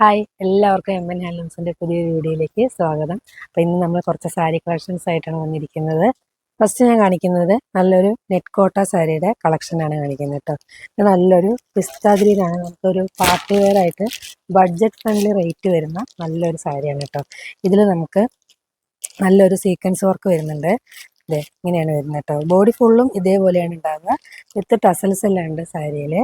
Hi എല്ലാവർക്കും M N ഹാൻഡ്ലൂംസിന്റെ പുതിയൊരു വീഡിയോയിലേക്ക് സ്വാഗതം. അപ്പോൾ ഇന്ന് നമ്മൾ കുറച്ച് സാരി കളക്ഷൻസ് ആയിട്ടാണ് വന്നിരിക്കുന്നത്. ഫസ്റ്റ് ഞാൻ കാണിക്കുന്നത് നല്ലൊരു നെറ്റ് കോട്ട സാരിയുടെ കളക്ഷനാണ് കാണിക്കുന്നത് കേട്ടോ. നല്ലൊരു പിസ്താഗ്രീനാണ് നമുക്കൊരു പാർട്ടി വെയർ ആയിട്ട് ബഡ്ജറ്റ് ഫ്രണ്ട്ലി റേറ്റ് വരുന്ന നല്ലൊരു സാരിയാണ് കേട്ടോ. ഇതിൽ നമുക്ക് നല്ലൊരു സീക്വൻസ് വർക്ക് വരുന്നുണ്ട്. ഇതേ ഇങ്ങനെയാണ് വരുന്നത് കേട്ടോ ബോഡി ഫുള്ളും ഇതേപോലെയാണ് ഉണ്ടാവുക വിത്ത് ടസൽസ് എല്ലാം ഉണ്ട് സാരിയിൽ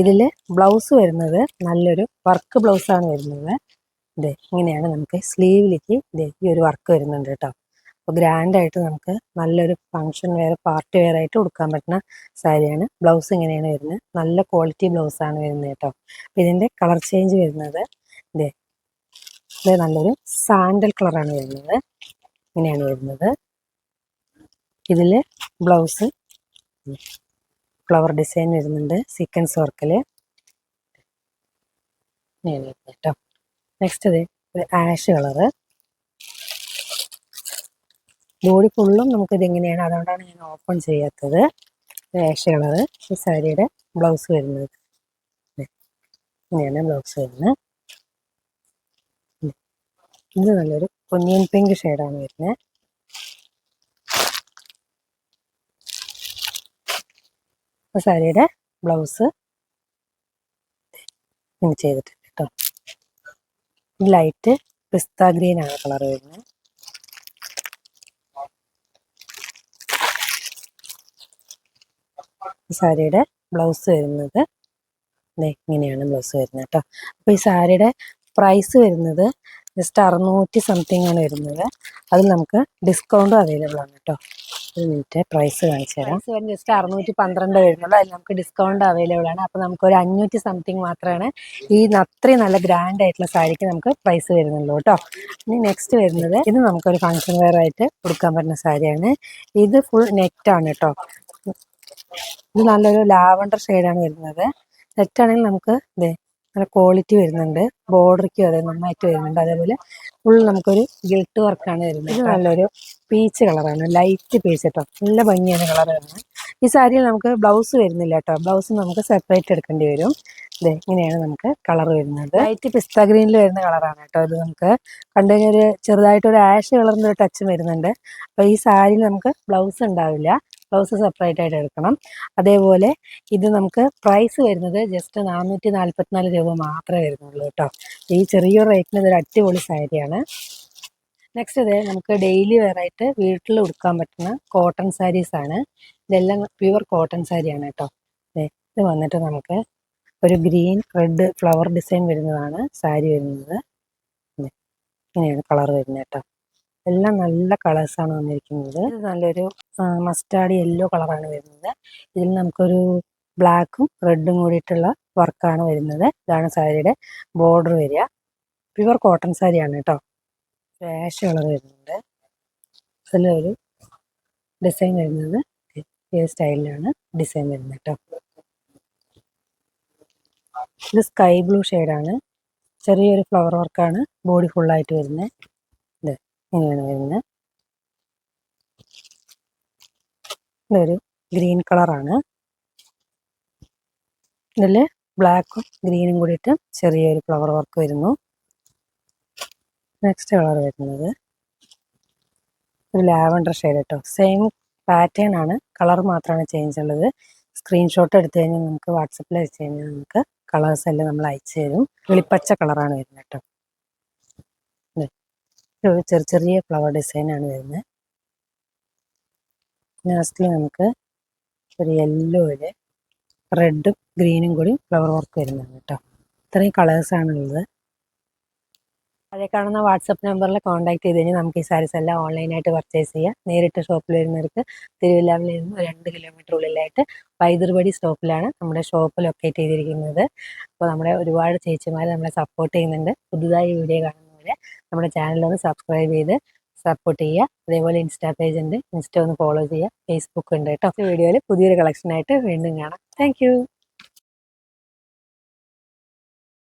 ഇതിൽ ബ്ലൗസ് വരുന്നത് നല്ലൊരു വർക്ക് ബ്ലൗസാണ് വരുന്നത്. ഇതേ ഇങ്ങനെയാണ് നമുക്ക് സ്ലീവിലേക്ക് ഇതേ ഈ ഒരു വർക്ക് വരുന്നുണ്ട് കേട്ടോ അപ്പോൾ ഗ്രാൻഡായിട്ട് നമുക്ക് നല്ലൊരു ഫങ്ഷൻ വെയർ പാർട്ടി വെയർ ആയിട്ട് കൊടുക്കാൻ പറ്റുന്ന സാരിയാണ്. ബ്ലൗസ് ഇങ്ങനെയാണ് വരുന്നത്. നല്ല ക്വാളിറ്റി ബ്ലൗസാണ് വരുന്നത് കേട്ടോ ഇതിന്റെ കളർ ചേഞ്ച് വരുന്നത് ഇതേ ഇത് നല്ലൊരു സാൻഡൽ കളറാണ് വരുന്നത്. ഇങ്ങനെയാണ് വരുന്നത്. ഇതിൽ ബ്ലൗസ് ഫ്ലവർ ഡിസൈൻ വരുന്നുണ്ട് സീക്വൻസ് വർക്കിൽ കേട്ടോ നെക്സ്റ്റ് ഇത് ആഷ് കളറ് ബോഡി ഫുള്ളും നമുക്കിത് എങ്ങനെയാണ്? അതുകൊണ്ടാണ് ഞാൻ ഓപ്പൺ ചെയ്യാത്തത്. ആഷ് കളറ് ഈ സാരിയുടെ ബ്ലൗസ് വരുന്നത്. ഇങ്ങനെയാണ് ബ്ലൗസ് വരുന്നത്. ഇത് നല്ലൊരു പൊന്നിയൻ പിങ്ക് ഷെയ്ഡാണ് വരുന്നത്. സാരിയുടെ ബ്ലൗസ് ഇങ്ങനെ ചെയ്തിട്ടുണ്ട് കേട്ടോ. ലൈറ്റ് പിസ്ത ഗ്രീൻ ആണ് കളർ വരുന്നത്. സാരിയുടെ ബ്ലൗസ് വരുന്നത് ഇങ്ങനെയാണ് ബ്ലൗസ് വരുന്നത് കേട്ടോ. അപ്പോൾ ഈ സാരിയുടെ പ്രൈസ് വരുന്നത് ജസ്റ്റ് അറുന്നൂറ്റി സംതിങ് ആണ് വരുന്നത്. അതിൽ നമുക്ക് ഡിസ്കൗണ്ടും അവൈലബിൾ ആണ് കേട്ടോ ഒരു മിനിറ്റ് പ്രൈസ് കാണിച്ചു തരാം. ജസ്റ്റ് അറുന്നൂറ്റി പന്ത്രണ്ട് വരുന്നുള്ളൂ. അതിൽ നമുക്ക് ഡിസ്കൗണ്ട് അവൈലബിൾ ആണ്. അപ്പോൾ നമുക്ക് ഒരു അഞ്ഞൂറ്റി സംതിങ് മാത്രമാണ് ഈ അത്രയും നല്ല ഗ്രാൻഡ് ആയിട്ടുള്ള സാരിക്ക് നമുക്ക് പ്രൈസ് വരുന്നുള്ളൂ കേട്ടോ ഇനി നെക്സ്റ്റ് വരുന്നത് ഇത് നമുക്കൊരു ഫങ്ഷൻ വെയർ ആയിട്ട് കൊടുക്കാൻ പറ്റുന്ന സാരിയാണ്. ഇത് ഫുൾ നെറ്റ് ആണ് കേട്ടോ ഇത് നല്ലൊരു ലാവണ്ടർ ഷെയ്ഡാണ് വരുന്നത്. നെറ്റാണെങ്കിൽ നമുക്ക് ഇതേ നല്ല ക്വാളിറ്റി വരുന്നുണ്ട്. ബോർഡർക്ക് അതെ നന്നായിട്ട് വരുന്നുണ്ട്. അതേപോലെ ഫുൾ നമുക്കൊരു ഗിൽട്ട് വർക്കാണ് വരുന്നത്. നല്ലൊരു പീച്ച് കളറാണ് ലൈറ്റ് പീച്ച് കേട്ടോ നല്ല ഭംഗിയാണ് കളർ വരുന്നത്. ഈ സാരിയിൽ നമുക്ക് ബ്ലൗസ് വരുന്നില്ല കേട്ടോ. ബ്ലൗസ് നമുക്ക് സെപ്പറേറ്റ് എടുക്കേണ്ടി വരും. ഇതേ ഇങ്ങനെയാണ് നമുക്ക് കളർ വരുന്നത്. ലൈറ്റ് പിസ്ത ഗ്രീനിൽ വരുന്ന കളറാണ് കേട്ടോ. ഇത് നമുക്ക് കണ്ടു കഴിഞ്ഞാൽ ഒരു ചെറുതായിട്ട് ഒരു ആഷ് കളറിന്റെ ഒരു ടച്ച് വരുന്നുണ്ട്. അപ്പോൾ ഈ സാരിയിൽ നമുക്ക് ബ്ലൗസ് ഉണ്ടാവില്ല. ബ്ലൗസ് സെപ്പറേറ്റ് ആയിട്ട് എടുക്കണം. അതേപോലെ ഇത് നമുക്ക് പ്രൈസ് വരുന്നത് ജസ്റ്റ് നാനൂറ്റി നാൽപ്പത്തിനാല് രൂപ മാത്രമേ വരുന്നുള്ളൂ കേട്ടോ. ഈ ചെറിയൊരു റേറ്റിന് ഇതൊരു അടിപൊളി സാരിയാണ്. നെക്സ്റ്റ് ഇത് നമുക്ക് ഡെയിലി വെയർ ആയിട്ട് വീട്ടിൽ ഉടുക്കാൻ പറ്റുന്ന കോട്ടൺ സാരീസ് ആണ്. ഇതെല്ലാം പ്യുവർ കോട്ടൺ സാരിയാണ് കേട്ടോ. ഇത് വന്നിട്ട് നമുക്ക് ഒരു ഗ്രീൻ റെഡ് ഫ്ലവർ ഡിസൈൻ വരുന്നതാണ് സാരി വരുന്നത്. ഇങ്ങനെയാണ് കളർ വരുന്നത് കേട്ടോ. എല്ലാം നല്ല കളേഴ്സാണ് വന്നിരിക്കുന്നത്. നല്ലൊരു മസ്റ്റാർഡ് യെല്ലോ കളറാണ് വരുന്നത്. ഇതിൽ നമുക്കൊരു ബ്ലാക്കും റെഡും കൂടിയിട്ടുള്ള വർക്കാണ് വരുന്നത്. ഇതാണ് സാരിയുടെ ബോർഡർ വരിക. പ്യുവർ കോട്ടൺ സാരിയാണ് കേട്ടോ. ആഷ് കളർ വരുന്നുണ്ട്. അതിലൊരു ഡിസൈൻ വരുന്നത്. ഈ സ്റ്റൈലിലാണ് ഡിസൈൻ വരുന്നത് കേട്ടോ ഇത് സ്കൈ ബ്ലൂ ഷെയ്ഡാണ് ചെറിയൊരു ഫ്ലവർ വർക്കാണ് ബോഡി ഫുള്ളായിട്ട് വരുന്നത് ഇത് ഇങ്ങനെയാണ് വരുന്നത്. ഇതൊരു ഗ്രീൻ കളറാണ് ഇതിൽ ബ്ലാക്കും ഗ്രീനും കൂടിയിട്ട് ചെറിയൊരു ഫ്ലവർ വർക്ക് വരുന്നു. നെക്സ്റ്റ് കളർ വരുന്നത്. ഒരു ലാവൻഡർ ഷെയ്ഡ് കേട്ടോ സെയിം പാറ്റേൺ ആണ്. കളർ മാത്രമാണ് ചേഞ്ച് ഉള്ളത്. സ്ക്രീൻഷോട്ട് എടുത്തു കഴിഞ്ഞാൽ നമുക്ക് വാട്സപ്പിൽ അയച്ചു കഴിഞ്ഞാൽ നമുക്ക് കളേഴ്സ് എല്ലാം നമ്മൾ അയച്ചു തരും. വെളിപ്പച്ച കളറാണ് വരുന്നത് കേട്ടോ. ഒരു ചെറിയ ചെറിയ ഫ്ലവർ ആണ് വരുന്നത്. ലാസ്റ്റിൽ നമുക്ക് ഒരു യെല്ലോയിൽ റെഡും ഗ്രീനും കൂടി ഫ്ലവർ വർക്ക് വരുന്നുണ്ട് കേട്ടോ. ഇത്രയും കളേഴ്സാണുള്ളത് അതേ കാണുന്ന വാട്സപ്പ് നമ്പറിൽ കോൺടാക്ട് ചെയ്ത് കഴിഞ്ഞാൽ നമുക്ക് ഈ സാരീസ് എല്ലാം ഓൺലൈനായിട്ട് പർച്ചേസ് ചെയ്യാം. നേരിട്ട് ഷോപ്പിൽ വരുന്നവർക്ക് തിരുവല്ലാവിൽ നിന്ന് രണ്ട് കിലോമീറ്റർ ഉള്ളിലായിട്ട് പൈതൃപടി സ്റ്റോപ്പിലാണ് നമ്മുടെ ഷോപ്പ് ലൊക്കേറ്റ് ചെയ്തിരിക്കുന്നത്. അപ്പോൾ നമ്മുടെ ഒരുപാട് ചേച്ചിമാർ നമ്മളെ സപ്പോർട്ട് ചെയ്യുന്നുണ്ട്. പുതുതായി വീഡിയോ കാണുന്നവരെ നമ്മുടെ ചാനലൊന്ന് സബ്സ്ക്രൈബ് ചെയ്ത് സപ്പോർട്ട് ചെയ്യുക. അതേപോലെ ഇൻസ്റ്റാ പേജ് ഉണ്ട്. ഇൻസ്റ്റ ഒന്ന് ഫോളോ ചെയ്യുക. ഫേസ്ബുക്ക് ഉണ്ട് കേട്ടോ. വീഡിയോയിൽ പുതിയൊരു കളക്ഷനായിട്ട് വീണ്ടും കാണാം. താങ്ക്